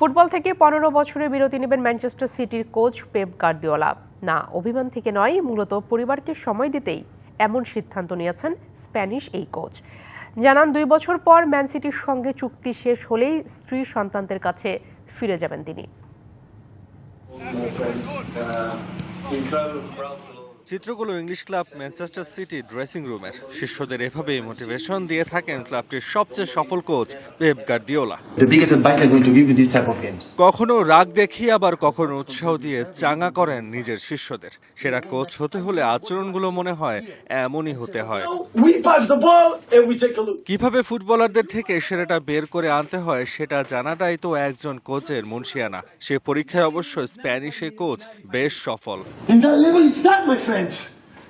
Football থেকে পনেরো বছরের বিরতি নেবেন ম্যানচেস্টার সিটির কোচ পেপ গার্দিওলা। না, অভিমান থেকে নয়, মূলত পরিবারকে সময় দিতেই এমন সিদ্ধান্ত নিয়েছেন স্প্যানিশ এই কোচ। জানান, দুই বছর পর ম্যান সিটির সঙ্গে চুক্তি শেষ হলেই স্ত্রী সন্তানদের কাছে ফিরে যাবেন তিনি। চিত্রগুলো English club Manchester City dressing রুমের। শিষ্যদের এভাবেই মোটিভেশন দিয়ে থাকেন ক্লাবটির সবচেয়ে সফল কোচ পেপ গার্দিওলা. কখনো রাগ দেখিয়ে আবার কখনো উৎসাহ দিয়ে চাঙা করেন নিজের শিষ্যদের। সেরা কোচ হতে হলে আচরণগুলো মনে হয় এমনই হতে হয়. কীভাবে ফুটবলারদের থেকে সেরাটা বের করে আনতে হয় সেটা জানাটাই তো একজন কোচের মুন্সিয়ানা সে পরীক্ষায় অবশ্য স্প্যানিশে কোচ বেশ সফল।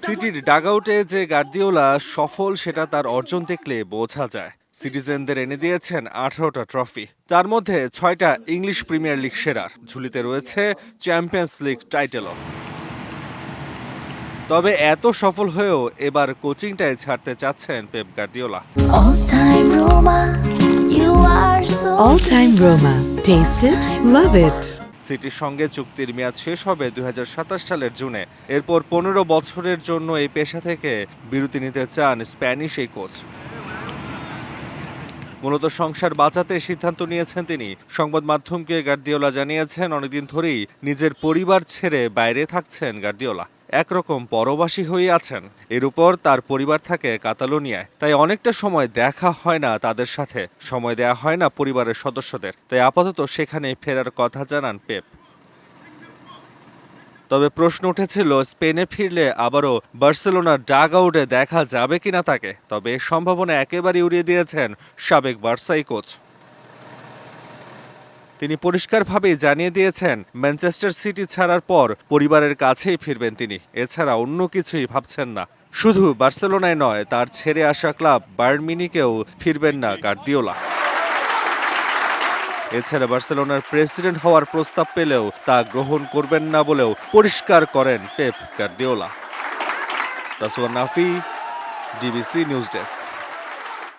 সিটির ডাগআউটে যে গার্দিওলা সফল সেটা তার অর্জন দেখলে বোঝা যায়। সিটিজেনদের এনে দিয়েছেন আঠারোটা ট্রফি। তার মধ্যে ছয়টা ইংলিশ প্রিমিয়ার লিগ সেরার। ঝুলিতে রয়েছে চ্যাম্পিয়ন্স লিগ টাইটেলও। তবে এত সফল হয়েও এবার কোচিংটাই ছাড়তে চাচ্ছেন Pep Guardiola. All time Roma, you are so All Time Roma. Taste it, love it. সিটির সঙ্গে চুক্তির মেয়াদ শেষ হবে দুই হাজার সাতাশ সালের জুনে। এরপর পনেরো বছরের জন্য এই পেশা থেকে বিরতি নিতে চান স্প্যানিশ এই কোচ। মূলত সংসার বাঁচাতে সিদ্ধান্ত নিয়েছেন তিনি। সংবাদ মাধ্যমকে গার্দিওলা জানিয়েছেন, অনেকদিন ধরেই নিজের পরিবার ছেড়ে বাইরে থাকছেন গার্দিওলা। একরকম পরবাসী হয়ে আছেন। এর উপর তার পরিবার থাকে কাতালোনিয়ায়। তাই অনেকটা সময় দেখা হয় না তাদের সাথে। সময় দেয়া হয় না পরিবারের সদস্যদের। তাই আপাতত সেখানে ফেরার কথা জানান পেপ। তবে প্রশ্ন উঠেছিল, স্পেনে ফিরলে আবারও বার্সেলোনার ডাগ আউটে দেখা যাবে কিনা তাকে? তবে সম্ভাবনা একেবারে উড়িয়ে দিয়েছেন সাবেক বার্সাই কোচ। তিনি পরিষ্কারভাবেই জানিয়ে দিয়েছেন, ম্যানচেস্টার সিটি ছাড়ার পর পরিবারের কাছেই ফিরবেন তিনি। এছাড়া অন্য কিছুই ভাবছেন না। শুধু বার্সেলোনায় নয়, তার ছেড়ে আসা ক্লাব বার্মিনিকেও ফিরবেন না গার্দিওলা। এছাড়া বার্সেলোনার প্রেসিডেন্ট হওয়ার প্রস্তাব পেলেও তা গ্রহণ করবেন না বলেও পরিষ্কার করেন Pep Guardiola. Taswar Nafi, DBC news desk.